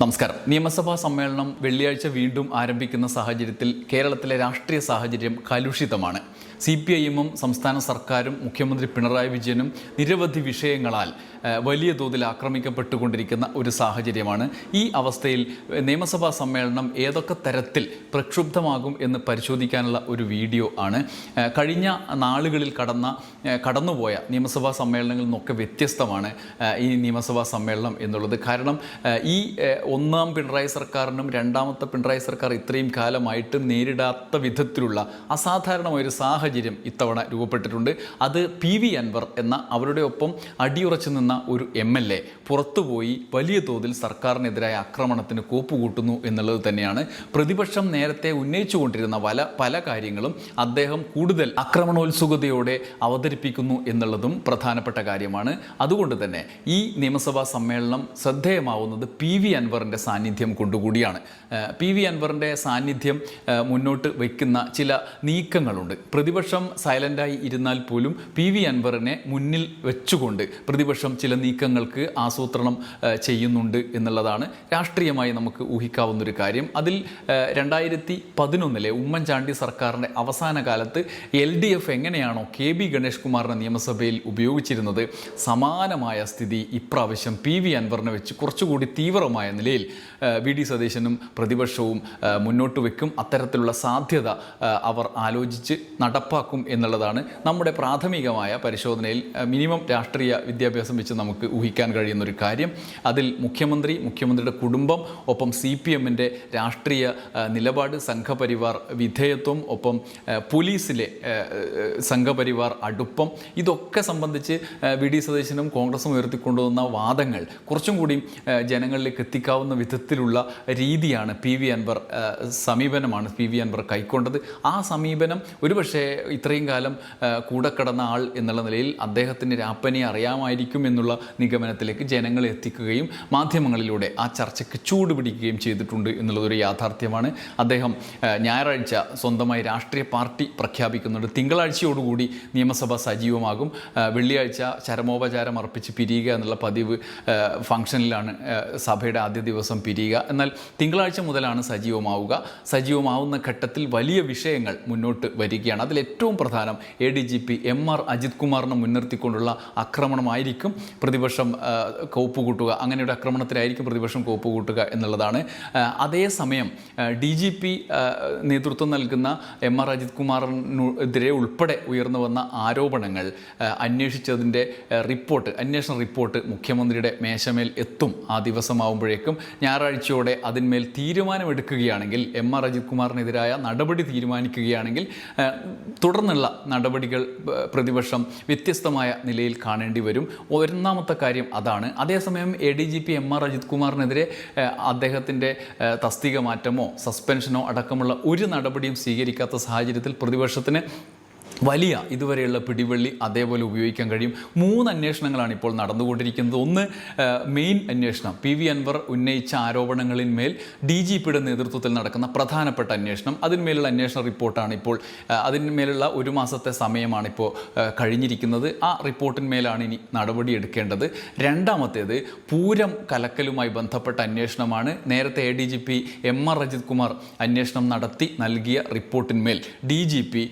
നമസ്കാരം. നിയമസഭാ സമ്മേളനം വെള്ളിയാഴ്ച വീണ്ടും ആരംഭിക്കുന്ന സാഹചര്യത്തിൽ കേരളത്തിലെ രാഷ്ട്രീയ സാഹചര്യം കലുഷിതമാണ്. സി പി ഐ എമ്മും സംസ്ഥാന സർക്കാരും മുഖ്യമന്ത്രി പിണറായി വിജയനും നിരവധി വിഷയങ്ങളാൽ വലിയ തോതിൽ ആക്രമിക്കപ്പെട്ടുകൊണ്ടിരിക്കുന്ന ഒരു സാഹചര്യമാണ്. ഈ അവസ്ഥയിൽ നിയമസഭാ സമ്മേളനം ഏതൊക്കെ തരത്തിൽ പ്രക്ഷുബ്ധമാകും എന്ന് പരിശോധിക്കാനുള്ള ഒരു വീഡിയോ ആണ്. കഴിഞ്ഞ നാളുകളിൽ കടന്ന കടന്നുപോയ നിയമസഭാ സമ്മേളനങ്ങളിൽ നിന്നൊക്കെ വ്യത്യസ്തമാണ് ഈ നിയമസഭാ സമ്മേളനം എന്നുള്ളത്. കാരണം ഈ ഒന്നാം പിണറായി സർക്കാരിനും രണ്ടാമത്തെ പിണറായി സർക്കാർ ഇത്രയും കാലമായിട്ടും നേരിടാത്ത വിധത്തിലുള്ള അസാധാരണമായൊരു സാഹചര്യം ഇത്തവണ രൂപപ്പെട്ടിട്ടുണ്ട്. അത് പി വി അൻവർ എന്ന അവരുടെ ഒപ്പം അടിയുറച്ചു നിന്ന ഒരു എം എൽ എ പുറത്തുപോയി വലിയ തോതിൽ സർക്കാരിനെതിരായ ആക്രമണത്തിന് കോപ്പുകൂട്ടുന്നു എന്നുള്ളത് തന്നെയാണ്. പ്രതിപക്ഷം നേരത്തെ ഉന്നയിച്ചുകൊണ്ടിരുന്ന പല പല കാര്യങ്ങളും അദ്ദേഹം കൂടുതൽ ആക്രമണോത്സുകതയോടെ അവതരിപ്പിക്കുന്നു എന്നുള്ളതും പ്രധാനപ്പെട്ട കാര്യമാണ്. അതുകൊണ്ട് തന്നെ ഈ നിയമസഭാ സമ്മേളനം ശ്രദ്ധേയമാവുന്നത് പി വി അൻവറിന്റെ സാന്നിധ്യം കൊണ്ടുകൂടിയാണ്. പി വി അൻവറിന്റെ സാന്നിധ്യം മുന്നോട്ട് വയ്ക്കുന്ന ചില നീക്കങ്ങളുണ്ട്. പ്രതിപക്ഷം സൈലന്റായി ഇരുന്നാൽ പോലും പി വി അൻവറിനെ മുന്നിൽ വെച്ചുകൊണ്ട് പ്രതിപക്ഷം ചില നീക്കങ്ങൾക്ക് ആസൂത്രണം ചെയ്യുന്നുണ്ട് എന്നുള്ളതാണ് രാഷ്ട്രീയമായി നമുക്ക് ഊഹിക്കാവുന്നൊരു കാര്യം. അതിൽ രണ്ടായിരത്തി പതിനൊന്നിലെ ഉമ്മൻചാണ്ടി സർക്കാരിന്റെ അവസാന കാലത്ത് എൽ ഡി എഫ് എങ്ങനെയാണോ കെ ബി ഗണേഷ് കുമാറിനെ നിയമസഭയിൽ ഉപയോഗിച്ചിരുന്നത് സമാനമായ സ്ഥിതി ഇപ്രാവശ്യം പി വി അൻവറിനെ വെച്ച് കുറച്ചുകൂടി തീവ്രമായ നിലയിൽ വി ഡി സതീശനും പ്രതിപക്ഷവും മുന്നോട്ട് വെക്കും. അത്തരത്തിലുള്ള സാധ്യത അവർ ആലോചിച്ച് നടപ്പാക്കും എന്നുള്ളതാണ് നമ്മുടെ പ്രാഥമികമായ പരിശോധനയിൽ മിനിമം രാഷ്ട്രീയ വിദ്യാഭ്യാസം വെച്ച് നമുക്ക് ഊഹിക്കാൻ കഴിയുന്ന ഒരു കാര്യം. അതിൽ മുഖ്യമന്ത്രി മുഖ്യമന്ത്രിയുടെ കുടുംബം ഒപ്പം സി പി എമ്മിന്റെ രാഷ്ട്രീയ നിലപാട് സംഘപരിവാർ വിധേയത്വം ഒപ്പം പോലീസിലെ സംഘപരിവാർ അടുപ്പം ഇതൊക്കെ സംബന്ധിച്ച് വി ഡി സതീശനും കോൺഗ്രസും ഉയർത്തിക്കൊണ്ടുവന്ന വാദങ്ങൾ കുറച്ചും കൂടി ജനങ്ങളിലേക്ക് ജനങ്ങളിലേക്ക് എത്തിക്കാവുന്ന വിധത്തിലുള്ള രീതിയാണ് പി വി അൻവർ സമീപനമാണ് പി വി അൻവർ കൈക്കൊണ്ടത്. ആ സമീപനം ഒരുപക്ഷെ ഇത്രയും കാലം കൂടെ കടന്ന ആൾ എന്നുള്ള നിലയിൽ അദ്ദേഹത്തിന്റെ രാപ്പനെ അറിയാമായിരിക്കും എന്നുള്ള നിഗമനത്തിലേക്ക് ജനങ്ങളെ എത്തിക്കുകയും മാധ്യമങ്ങളിലൂടെ ആ ചർച്ചയ്ക്ക് ചൂട് പിടിക്കുകയും ചെയ്തിട്ടുണ്ട് എന്നുള്ളതൊരു യാഥാർത്ഥ്യമാണ്. അദ്ദേഹം ഞായറാഴ്ച സ്വന്തമായി രാഷ്ട്രീയ പാർട്ടി പ്രഖ്യാപിക്കുന്നുണ്ട്. തിങ്കളാഴ്ചയോടുകൂടി നിയമസഭ സജീവമാകും. വെള്ളിയാഴ്ച ചരമോപചാരം അർപ്പിച്ച് പിരിയുക എന്നുള്ള പതിവ് ഫംഗ്ഷനിലാണ് സഭയുടെ ആദ്യ ദിവസം പിരിയുക. എന്നാൽ തിങ്കളാഴ്ച മുതലാണ് സജീവമാവുക. സജീവമാവുന്ന ഘട്ടത്തിൽ വലിയ വിഷയങ്ങൾ മുന്നോട്ട് വരികയാണ്. അതിൽ ഏറ്റവും പ്രധാനം A D G P M R Ajith കുമാറിനെ മുൻനിർത്തിക്കൊണ്ടുള്ള ആക്രമണമായിരിക്കും പ്രതിപക്ഷം കോപ്പുകൂട്ടുക. അങ്ങനെയൊരു ആക്രമണത്തിലായിരിക്കും പ്രതിപക്ഷം കോപ്പുകൂട്ടുക എന്നുള്ളതാണ്. അതേസമയം ഡി ജി പി നേതൃത്വം നൽകുന്ന എം ആർ അജിത് കുമാറിനെതിരെ ഉൾപ്പെടെ ഉയർന്നു വന്ന ആരോപണങ്ങൾ അന്വേഷിച്ചതിന്റെ റിപ്പോർട്ട് അന്വേഷണ റിപ്പോർട്ട് മുഖ്യമന്ത്രിയുടെ മേശമേൽ എത്തും. ആ ദിവസമാവുമ്പോഴേക്കും ഞായറാഴ്ചയോടെ അതിന്മേൽ തീരുമാനമെടുക്കുകയാണെങ്കിൽ എം ആർ അജിത് കുമാറിനെതിരായ നടപടി തീരുമാനിക്കുകയാണെങ്കിൽ തുടർന്നുള്ള നടപടികൾ പ്രതിപക്ഷം വ്യത്യസ്തമായ നിലയിൽ കാണേണ്ടി വരും. ഒന്നാമത്തെ കാര്യം അതാണ്. അതേസമയം A D G P M R Ajith കുമാറിനെതിരെ അദ്ദേഹത്തിന്റെ തസ്തിക മാറ്റമോ സസ്പെൻഷനോ അടക്കമുള്ള ഒരു നടപടിയും സ്വീകരിക്കാത്ത സാഹചര്യത്തിൽ പ്രതിപക്ഷത്തിന് വലിയ ഇതുവരെയുള്ള പിടിവള്ളി അതേപോലെ ഉപയോഗിക്കാൻ കഴിയും. മൂന്ന് അന്വേഷണങ്ങളാണ് ഇപ്പോൾ നടന്നുകൊണ്ടിരിക്കുന്നത്. ഒന്ന് മെയിൻ അന്വേഷണം. പി വി അൻവർ ഉന്നയിച്ച ആരോപണങ്ങളിന്മേൽ ഡി ജി പിയുടെ നേതൃത്വത്തിൽ നടക്കുന്ന പ്രധാനപ്പെട്ട അന്വേഷണം. അതിന്മേലുള്ള അന്വേഷണ റിപ്പോർട്ടാണ് ഇപ്പോൾ അതിന്മേലുള്ള ഒരു മാസത്തെ സമയമാണ് ഇപ്പോൾ കഴിഞ്ഞിരിക്കുന്നത്. ആ റിപ്പോർട്ടിന്മേലാണ് ഇനി നടപടി എടുക്കേണ്ടത് രണ്ടാമത്തേത് പൂരം കലക്കലുമായി ബന്ധപ്പെട്ട അന്വേഷണമാണ്. നേരത്തെ A D G P M R Ajith Kumar അന്വേഷണം നടത്തി നൽകിയ റിപ്പോർട്ടിന്മേൽ ഡി ജി പി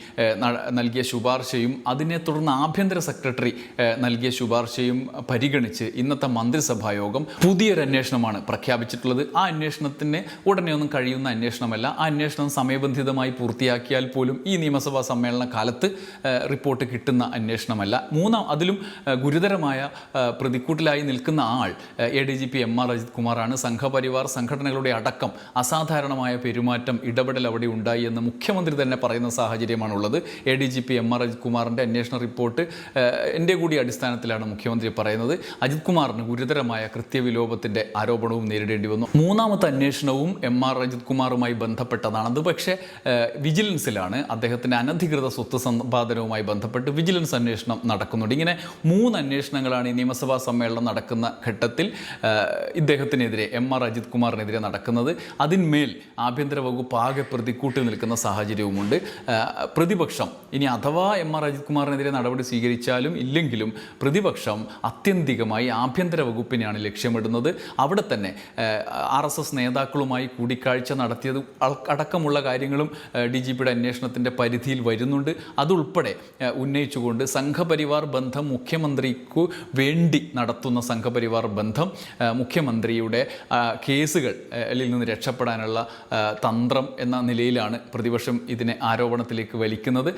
ശുപാർശയും അതിനെ തുടർന്ന് ആഭ്യന്തര സെക്രട്ടറി നൽകിയ ശുപാർശയും പരിഗണിച്ച് ഇന്നത്തെ മന്ത്രിസഭാ യോഗം പുതിയൊരു അന്വേഷണമാണ് പ്രഖ്യാപിച്ചിട്ടുള്ളത്. ആ അന്വേഷണത്തിന് ഉടനെ ഒന്നും കഴിയുന്ന അന്വേഷണമല്ല. ആ അന്വേഷണം സമയബന്ധിതമായി പൂർത്തിയാക്കിയാൽ പോലും ഈ നിയമസഭാ സമ്മേളന കാലത്ത് റിപ്പോർട്ട് കിട്ടുന്ന അന്വേഷണമല്ല. മൂന്നാം അതിലും ഗുരുതരമായ പ്രതിക്കൂട്ടിലായി നിൽക്കുന്ന ആൾ A D G P M R Ajith കുമാറാണ്. സംഘപരിവാർ സംഘടനകളുടെ അടക്കം അസാധാരണമായ പെരുമാറ്റം ഇടപെടൽ അവിടെ ഉണ്ടായി എന്ന് മുഖ്യമന്ത്രി തന്നെ പറയുന്ന സാഹചര്യമാണുള്ളത്. A D G P M R Ajith കുമാറിന്റെ അന്വേഷണ റിപ്പോർട്ട് എന്റെ കൂടി അടിസ്ഥാനത്തിലാണ് മുഖ്യമന്ത്രി പറയുന്നത്. അജിത് കുമാറിന് ഗുരുതരമായ കൃത്യവിലോപത്തിന്റെ ആരോപണവും നേരിടേണ്ടി വന്നു. മൂന്നാമത്തെ അന്വേഷണവും എം ആർ അജിത് കുമാറുമായി ബന്ധപ്പെട്ടതാണ്. അത് പക്ഷേ വിജിലൻസിലാണ്. അദ്ദേഹത്തിന്റെ അനധികൃത സ്വത്ത് സമ്പാദനവുമായി ബന്ധപ്പെട്ട് വിജിലൻസ് അന്വേഷണം നടക്കുന്നുണ്ട്. ഇങ്ങനെ മൂന്ന് അന്വേഷണങ്ങളാണ് ഈ നിയമസഭാ സമ്മേളനം നടക്കുന്ന ഘട്ടത്തിൽ ഇദ്ദേഹത്തിനെതിരെ എം ആർ അജിത് കുമാറിനെതിരെ നടക്കുന്നത്. അതിന്മേൽ ആഭ്യന്തര വകുപ്പ് ആകെ പ്രതിക്കൂട്ടി നിൽക്കുന്ന സാഹചര്യവുമുണ്ട്. പ്രതിപക്ഷം ഇനി ഇനി അഥവാ എം ആർ അജിത് കുമാറിനെതിരെ നടപടി സ്വീകരിച്ചാലും ഇല്ലെങ്കിലും പ്രതിപക്ഷം അത്യന്തികമായി ആഭ്യന്തര വകുപ്പിനെയാണ് ലക്ഷ്യമിടുന്നത്. അവിടെ തന്നെ ആർ എസ് എസ് നേതാക്കളുമായി കൂടിക്കാഴ്ച നടത്തിയത് അടക്കമുള്ള കാര്യങ്ങളും ഡി ജി പിയുടെ അന്വേഷണത്തിന്റെ പരിധിയിൽ വരുന്നുണ്ട്. അതുൾപ്പെടെ ഉന്നയിച്ചുകൊണ്ട് സംഘപരിവാർ ബന്ധം മുഖ്യമന്ത്രിക്കു വേണ്ടി നടത്തുന്ന സംഘപരിവാർ ബന്ധം മുഖ്യമന്ത്രിയുടെ കേസുകളിൽ നിന്ന് രക്ഷപ്പെടാനുള്ള തന്ത്രം എന്ന നിലയിലാണ് പ്രതിപക്ഷം ഇതിനെ ആരോപണത്തിലേക്ക് വലിക്കുന്നത്.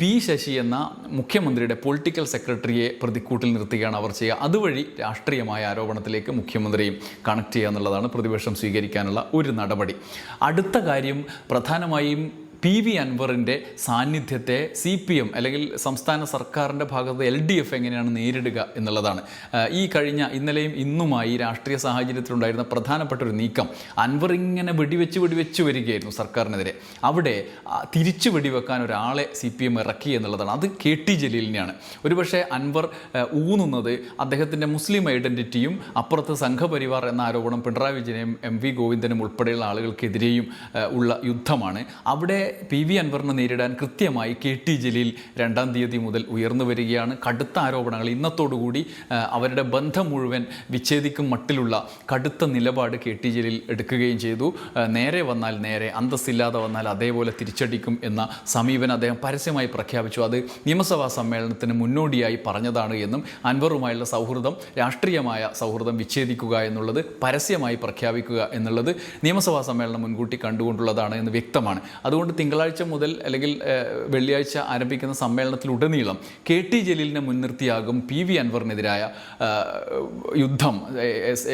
പി ശശി എന്ന മുഖ്യമന്ത്രിയുടെ പൊളിറ്റിക്കൽ സെക്രട്ടറിയെ പ്രതിക്കൂട്ടിൽ നിർത്തുകയാണ് അവർ ചെയ്യുക. അതുവഴി രാഷ്ട്രീയമായ ആരോപണത്തിലേക്ക് മുഖ്യമന്ത്രിയും കണക്ട് ചെയ്യുക എന്നുള്ളതാണ് പ്രതിപക്ഷം സ്വീകരിക്കാനുള്ള ഒരു നടപടി. അടുത്ത കാര്യം പ്രധാനമായും പി വി അൻവറിന്റെ സാന്നിധ്യത്തെ സി പി എം അല്ലെങ്കിൽ സംസ്ഥാന സർക്കാരിന്റെ ഭാഗത്ത് എൽ ഡി എഫ് എങ്ങനെയാണ് നേരിടുക എന്നുള്ളതാണ്. ഈ കഴിഞ്ഞ ഇന്നലെയും ഇന്നുമായി രാഷ്ട്രീയ സാഹചര്യത്തിലുണ്ടായിരുന്ന പ്രധാനപ്പെട്ട ഒരു നീക്കം. അൻവർ ഇങ്ങനെ വെടിവെച്ച് വെടിവെച്ച് വരികയായിരുന്നു സർക്കാരിനെതിരെ. അവിടെ തിരിച്ചു വെടിവെക്കാൻ ഒരാളെ സി പി എം ഇറക്കി എന്നുള്ളതാണ്. അത് കെ ടി ജലീലിനെയാണ്. ഒരുപക്ഷെ അൻവർ ഊന്നുന്നത് അദ്ദേഹത്തിന്റെ മുസ്ലിം ഐഡന്റിറ്റിയും അപ്പുറത്ത് സംഘപരിവാർ എന്ന ആരോപണം പിണറായി വിജയനും എം വി ഗോവിന്ദനും ഉൾപ്പെടെയുള്ള ആളുകൾക്കെതിരെയും ഉള്ള യുദ്ധമാണ്. അവിടെ പി വി അൻവറിനെ നേരിടാൻ കൃത്യമായി കെ ടി ജലീൽ രണ്ടാം തീയതി മുതൽ ഉയർന്നു വരികയാണ്. കടുത്ത ആരോപണങ്ങൾ ഇന്നത്തോടുകൂടി അവരുടെ ബന്ധം മുഴുവൻ വിച്ഛേദിക്കും മട്ടിലുള്ള കടുത്ത നിലപാട് കെ ടി ജലീൽ എടുക്കുകയും ചെയ്തു. നേരെ വന്നാൽ നേരെ അന്തസ്സില്ലാതെ വന്നാൽ അതേപോലെ തിരിച്ചടിക്കും എന്ന സമീപനം അദ്ദേഹം പരസ്യമായി പ്രഖ്യാപിച്ചു. അത് നിയമസഭാ സമ്മേളനത്തിന് മുന്നോടിയായി പറഞ്ഞതാണ് എന്നും അൻവറുമായുള്ള സൗഹൃദം രാഷ്ട്രീയമായ സൗഹൃദം വിച്ഛേദിക്കുക എന്നുള്ളത് പരസ്യമായി പ്രഖ്യാപിക്കുക എന്നുള്ളത് നിയമസഭാ സമ്മേളനം മുൻകൂട്ടി കണ്ടുകൊണ്ടുള്ളതാണ് എന്ന് വ്യക്തമാണ്. അതുകൊണ്ട് തിങ്കളാഴ്ച മുതൽ അല്ലെങ്കിൽ വെള്ളിയാഴ്ച ആരംഭിക്കുന്ന സമ്മേളനത്തിലുടനീളം കെ ടി ജലീലിനെ മുൻനിർത്തിയാകും പി വി അൻവറിനെതിരായ യുദ്ധം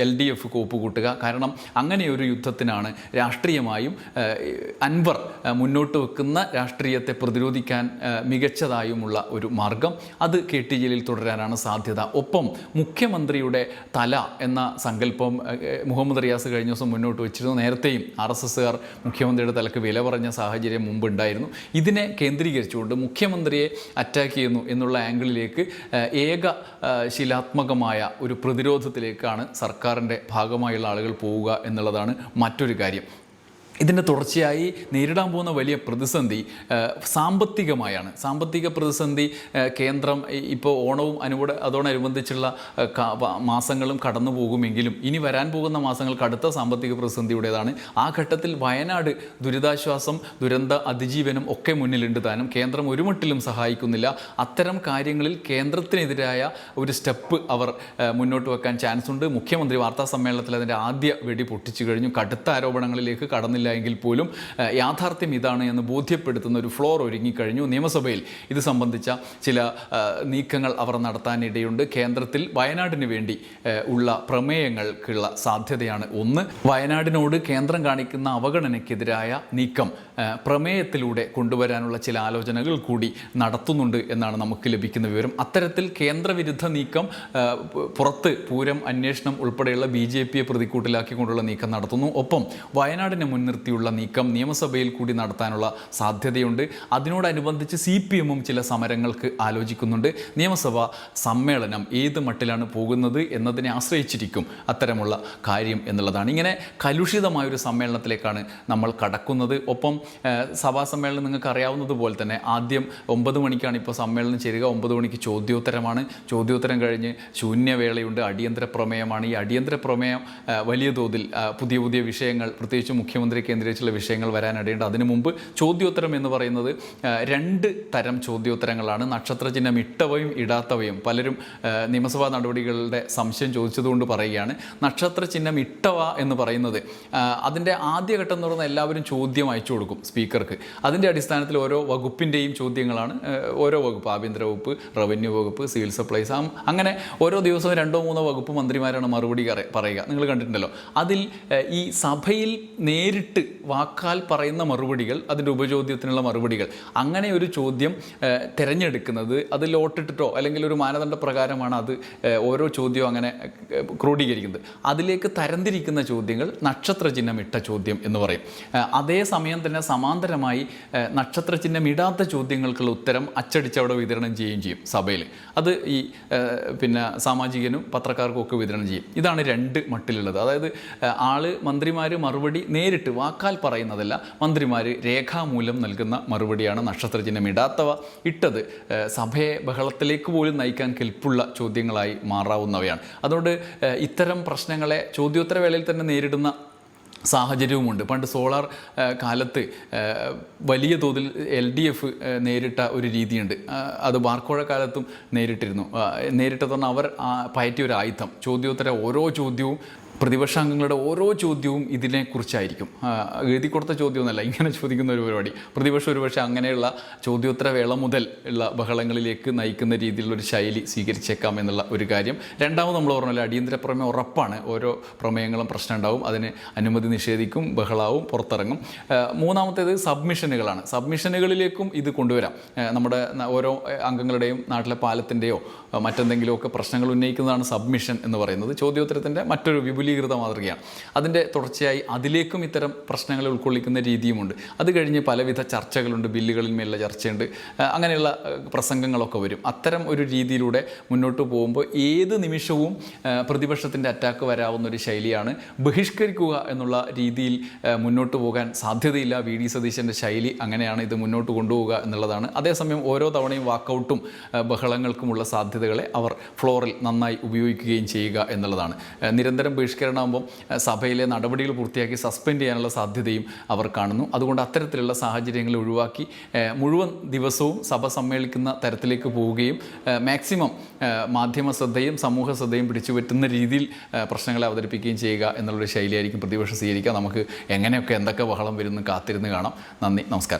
എൽ ഡി എഫ് കോപ്പുകൂട്ടുക. കാരണം അങ്ങനെയൊരു യുദ്ധത്തിനാണ് രാഷ്ട്രീയമായും അൻവർ മുന്നോട്ട് വെക്കുന്ന രാഷ്ട്രീയത്തെ പ്രതിരോധിക്കാൻ മികച്ചതായുമുള്ള ഒരു മാർഗം. അത് കെ ടി ജലീൽ തുടരാനാണ് സാധ്യത. ഒപ്പം മുഖ്യമന്ത്രിയുടെ തല എന്ന സങ്കല്പം മുഹമ്മദ് റിയാസ് കഴിഞ്ഞ ദിവസം മുന്നോട്ട് വെച്ചിരുന്നു. നേരത്തെയും ആർ എസ് എസ്സുകാർ മുഖ്യമന്ത്രിയുടെ തലക്ക് വില പറഞ്ഞ സാഹചര്യം മുമ്പുണ്ടായിരുന്നു. ഇതിനെ കേന്ദ്രീകരിച്ചുകൊണ്ട് മുഖ്യമന്ത്രിയെ അറ്റാക്ക് ചെയ്യുന്നു എന്നുള്ള ആംഗിളിലേക്ക് ഏക ശിലാത്മകമായ ഒരു പ്രതിരോധത്തിലേക്കാണ് സർക്കാരിന്റെ ഭാഗമായുള്ള ആളുകൾ പോവുക എന്നുള്ളതാണ് മറ്റൊരു കാര്യം. ഇതിന്റെ തുടർച്ചയായി നേരിടാൻ പോകുന്ന വലിയ പ്രതിസന്ധി സാമ്പത്തികമായാണ്. സാമ്പത്തിക പ്രതിസന്ധി കേന്ദ്രം ഇപ്പോൾ ഓണവും അനുകൂട അതോടനുബന്ധിച്ചുള്ള മാസങ്ങളും കടന്നു പോകുമെങ്കിലും ഇനി വരാൻ പോകുന്ന മാസങ്ങൾ കടുത്ത സാമ്പത്തിക പ്രതിസന്ധിയുടേതാണ്. ആ ഘട്ടത്തിൽ വയനാട് ദുരിതാശ്വാസം ദുരന്ത അതിജീവനം ഒക്കെ മുന്നിലുണ്ട് താനും. കേന്ദ്രം ഒരുമട്ടിലും സഹായിക്കുന്നില്ല. അത്തരം കാര്യങ്ങളിൽ കേന്ദ്രത്തിനെതിരായ ഒരു സ്റ്റെപ്പ് അവർ മുന്നോട്ട് വെക്കാൻ ചാൻസ് ഉണ്ട് മുഖ്യമന്ത്രി വാർത്താ സമ്മേളനത്തിൽ അതിന്റെ ആദ്യ വെടി പൊട്ടിച്ചു കഴിഞ്ഞു. കടുത്ത ആരോപണങ്ങളിലേക്ക് കടന്നില്ല എങ്കിൽ പോലും യാഥാർത്ഥ്യം ഇതാണ് എന്ന് ബോധ്യപ്പെടുത്തുന്ന ഒരു ഫ്ലോർ ഒരുങ്ങിക്കഴിഞ്ഞു. നിയമസഭയിൽ ഇത് സംബന്ധിച്ച ചില നീക്കങ്ങൾ അവർ നടത്താനിടയുണ്ട്. കേന്ദ്രത്തിൽ വയനാടിന് വേണ്ടി ഉള്ള പ്രമേയങ്ങൾക്കുള്ള സാധ്യതയാണ് ഒന്ന്. വയനാടിനോട് കേന്ദ്രം കാണിക്കുന്ന അവഗണനയ്ക്കെതിരായ നീക്കം പ്രമേയത്തിലൂടെ കൊണ്ടുവരാനുള്ള ചില ആലോചനകൾ കൂടി നടത്തുന്നുണ്ട് എന്നാണ് നമുക്ക് ലഭിക്കുന്ന വിവരം. അത്തരത്തിൽ കേന്ദ്രവിരുദ്ധ നീക്കം പുറത്ത് പൂരം അന്വേഷണം ഉൾപ്പെടെയുള്ള ബി ജെ പിയെ പ്രതിക്കൂട്ടിലാക്കിക്കൊണ്ടുള്ള നീക്കം നടത്തുന്നു. ഒപ്പം വയനാടിനെ മുൻനിർത്തിയുള്ള നീക്കം നിയമസഭയിൽ കൂടി നടത്താനുള്ള സാധ്യതയുണ്ട്. അതിനോടനുബന്ധിച്ച് സി പി എമ്മും ചില സമരങ്ങൾക്ക് ആലോചിക്കുന്നുണ്ട്. നിയമസഭ സമ്മേളനം ഏത് മട്ടിലാണ് പോകുന്നത് എന്നതിനെ ആശ്രയിച്ചിരിക്കും അത്തരമുള്ള കാര്യം എന്നുള്ളതാണ്. ഇങ്ങനെ കലുഷിതമായൊരു സമ്മേളനത്തിലേക്കാണ് നമ്മൾ കടക്കുന്നത്. ഒപ്പം സഭാ സമ്മേളനം നിങ്ങൾക്ക് അറിയാവുന്നതുപോലെ തന്നെ ആദ്യം ഒമ്പത് മണിക്കാണ് ഇപ്പോൾ സമ്മേളനം ചേരുക. ഒമ്പത് മണിക്ക് ചോദ്യോത്തരമാണ്. ചോദ്യോത്തരം കഴിഞ്ഞ് ശൂന്യവേളയുണ്ട്. അടിയന്തര പ്രമേയമാണ്. ഈ അടിയന്തര പ്രമേയം വലിയ തോതിൽ പുതിയ പുതിയ വിഷയങ്ങൾ പ്രത്യേകിച്ച് മുഖ്യമന്ത്രി കേന്ദ്രീകരിച്ചുള്ള വിഷയങ്ങൾ വരാനിടയുണ്ട് അതിനു മുമ്പ് ചോദ്യോത്തരം എന്ന് പറയുന്നത് രണ്ട് തരം ചോദ്യോത്തരങ്ങളാണ്. നക്ഷത്ര ചിഹ്നം ഇട്ടവയും ഇടാത്തവയും. പലരും നിയമസഭാ നടപടികളുടെ സംശയം ചോദിച്ചതുകൊണ്ട് പറയുകയാണ് നക്ഷത്ര ചിഹ്നം ഇട്ടവ എന്ന് പറയുന്നത് അതിന്റെ ആദ്യഘട്ടം എന്ന് പറയുന്നത് എല്ലാവരും ചോദ്യം അയച്ചു കൊടുക്കും സ്പീക്കർക്ക്. അതിന്റെ അടിസ്ഥാനത്തിൽ ഓരോ വകുപ്പിന്റെയും ചോദ്യങ്ങളാണ് ഓരോ വകുപ്പ് ആഭ്യന്തര വകുപ്പ് റവന്യൂ വകുപ്പ് സിവിൽ സപ്ലൈസ് അങ്ങനെ ഓരോ ദിവസവും രണ്ടോ മൂന്നോ വകുപ്പ് മന്ത്രിമാരാണ് മറുപടി പറയുക. നിങ്ങൾ കണ്ടിട്ടുണ്ടല്ലോ. അതിൽ ഈ സഭയിൽ നേരിട്ട് വാക്കാൽ പറയുന്ന മറുപടികൾ അതിന്റെ ഉപചോദ്യത്തിനുള്ള മറുപടികൾ. അങ്ങനെ ഒരു ചോദ്യം തിരഞ്ഞെടുക്കുന്നത് അത് ലോട്ടിട്ടിട്ടോ അല്ലെങ്കിൽ ഒരു മാനദണ്ഡ പ്രകാരമാണ് അത് ഓരോ ചോദ്യവും അങ്ങനെ ക്രോഡീകരിക്കുന്നത്. അതിലേക്ക് തരംതിരിക്കുന്ന ചോദ്യങ്ങൾ നക്ഷത്ര ചിഹ്നം ഇട്ട ചോദ്യം എന്ന് പറയും. അതേ അതേസമയം തന്നെ സമാന്തരമായി നക്ഷത്ര ചിഹ്നം ഇടാത്ത ചോദ്യങ്ങൾക്കുള്ള ഉത്തരം അച്ചടിച്ച് അവിടെ വിതരണം ചെയ്യുകയും ചെയ്യും സഭയിൽ. അത് ഈ പിന്നെ സാമാജികനും പത്രക്കാർക്കും ഒക്കെ വിതരണം ചെയ്യും. ഇതാണ് രണ്ട് മട്ടിലുള്ളത്. അതായത് ആൾ മന്ത്രിമാർ മറുപടി നേരിട്ട് വാക്കാൽ പറയുന്നതല്ല മന്ത്രിമാർ രേഖാമൂലം നൽകുന്ന മറുപടിയാണ് നക്ഷത്രചിഹ്നം ഇടാത്തവ. ഇട്ടത് സഭയെ ബഹളത്തിലേക്ക് പോലും നയിക്കാൻ കെൽപ്പുള്ള ചോദ്യങ്ങളായി മാറാവുന്നവയാണ്. അതുകൊണ്ട് ഇത്തരം പ്രശ്നങ്ങളെ ചോദ്യോത്തര വേളയിൽ തന്നെ നേരിടുന്ന സാഹചര്യവുമുണ്ട്. പണ്ട് സോളാർ കാലത്ത് വലിയ തോതിൽ എൽ ഡി എഫ് നേരിട്ട ഒരു രീതിയുണ്ട്. അത് ബാർക്കോഴ കാലത്തും നേരിട്ടിരുന്നു. നേരിട്ടതെന്ന് അവർ പയറ്റിയ ഒരു ആയുധം. ചോദ്യോത്തര ഓരോ ചോദ്യവും പ്രതിപക്ഷാംഗങ്ങളുടെ ഓരോ ചോദ്യവും ഇതിനെക്കുറിച്ചായിരിക്കും. എഴുതി കൊടുത്ത ചോദ്യമൊന്നുമല്ല ഇങ്ങനെ ചോദിക്കുന്ന ഒരു പരിപാടി. പ്രതിപക്ഷം ഒരുപക്ഷെ അങ്ങനെയുള്ള ചോദ്യോത്തര വേള മുതൽ ഉള്ള ബഹളങ്ങളിലേക്ക് നയിക്കുന്ന രീതിയിലുള്ള ഒരു ശൈലി സ്വീകരിച്ചേക്കാം എന്നുള്ള ഒരു കാര്യം. രണ്ടാമത് നമ്മൾ പറഞ്ഞല്ലോ അടിയന്തര പ്രമേയം ഉറപ്പാണ്. ഓരോ പ്രമേയങ്ങളും പ്രശ്നം ഉണ്ടാവും അതിന് അനുമതി നിഷേധിക്കും ബഹളാവും പുറത്തിറങ്ങും. മൂന്നാമത്തേത് സബ്മിഷനുകളാണ്. സബ്മിഷനുകളിലേക്കും ഇത് കൊണ്ടുവരാം. നമ്മുടെ ഓരോ അംഗങ്ങളുടെയും നാട്ടിലെ പാലത്തിന്റെയോ മറ്റെന്തെങ്കിലുമൊക്കെ പ്രശ്നങ്ങൾ ഉന്നയിക്കുന്നതാണ് സബ്മിഷൻ എന്ന് പറയുന്നത്. ചോദ്യോത്തരത്തിന്റെ മറ്റൊരു വിപുലീകൃത മാതൃകയാണ്. അതിന്റെ തുടർച്ചയായി അതിലേക്കും ഇത്തരം പ്രശ്നങ്ങളെ ഉൾക്കൊള്ളിക്കുന്ന രീതിയുമുണ്ട്. അത് കഴിഞ്ഞ് പലവിധ ചർച്ചകളുണ്ട് ബില്ലുകളിൽ മേലുള്ള ചർച്ചയുണ്ട്. അങ്ങനെയുള്ള പ്രസംഗങ്ങളൊക്കെ വരും. അത്തരം ഒരു രീതിയിലൂടെ മുന്നോട്ട് പോകുമ്പോൾ ഏത് നിമിഷവും പ്രതിപക്ഷത്തിന്റെ അറ്റാക്ക് വരാവുന്ന ഒരു ശൈലിയാണ് ബഹിഷ്കരിക്കുക എന്നുള്ള രീതിയിൽ മുന്നോട്ട് പോകാൻ സാധ്യതയില്ല. വി. ഡി. സതീശന്റെ ശൈലി അങ്ങനെയാണ് ഇത് മുന്നോട്ട് കൊണ്ടുപോവുക എന്നുള്ളതാണ്. അതേസമയം ഓരോ തവണയും വാക്കൗട്ടും ബഹളങ്ങൾക്കുമുള്ള സാധ്യതകളെ അവർ ഫ്ലോറിൽ നന്നായി ഉപയോഗിക്കുകയും ചെയ്യുക എന്നുള്ളതാണ്. നിരന്തരം ബഹിഷ്കരണമാകുമ്പം ആ, സഭയിലെ നടപടികൾ പൂർത്തിയാക്കി സസ്പെൻഡ് ചെയ്യാനുള്ള സാധ്യതയും അവർ കാണുന്നു. അതുകൊണ്ട് അത്തരത്തിലുള്ള സാഹചര്യങ്ങൾ ഒഴിവാക്കി മുഴുവൻ ദിവസവും സഭ സമ്മേളിക്കുന്ന തരത്തിലേക്ക് പോവുകയും മാക്സിമം മാധ്യമ ശ്രദ്ധയും സമൂഹ ശ്രദ്ധയും പിടിച്ചുപറ്റുന്ന രീതിയിൽ പ്രശ്നങ്ങളെ അവതരിപ്പിക്കുകയും ചെയ്യുക എന്നുള്ളൊരു ശൈലിയായിരിക്കും പ്രതിപക്ഷം സ്വീകരിക്കുക. നമുക്ക് എങ്ങനെയൊക്കെ എന്തൊക്കെ ബഹളം വരുന്നു കാത്തിരുന്ന് കാണാം. നന്ദി നമസ്കാരം.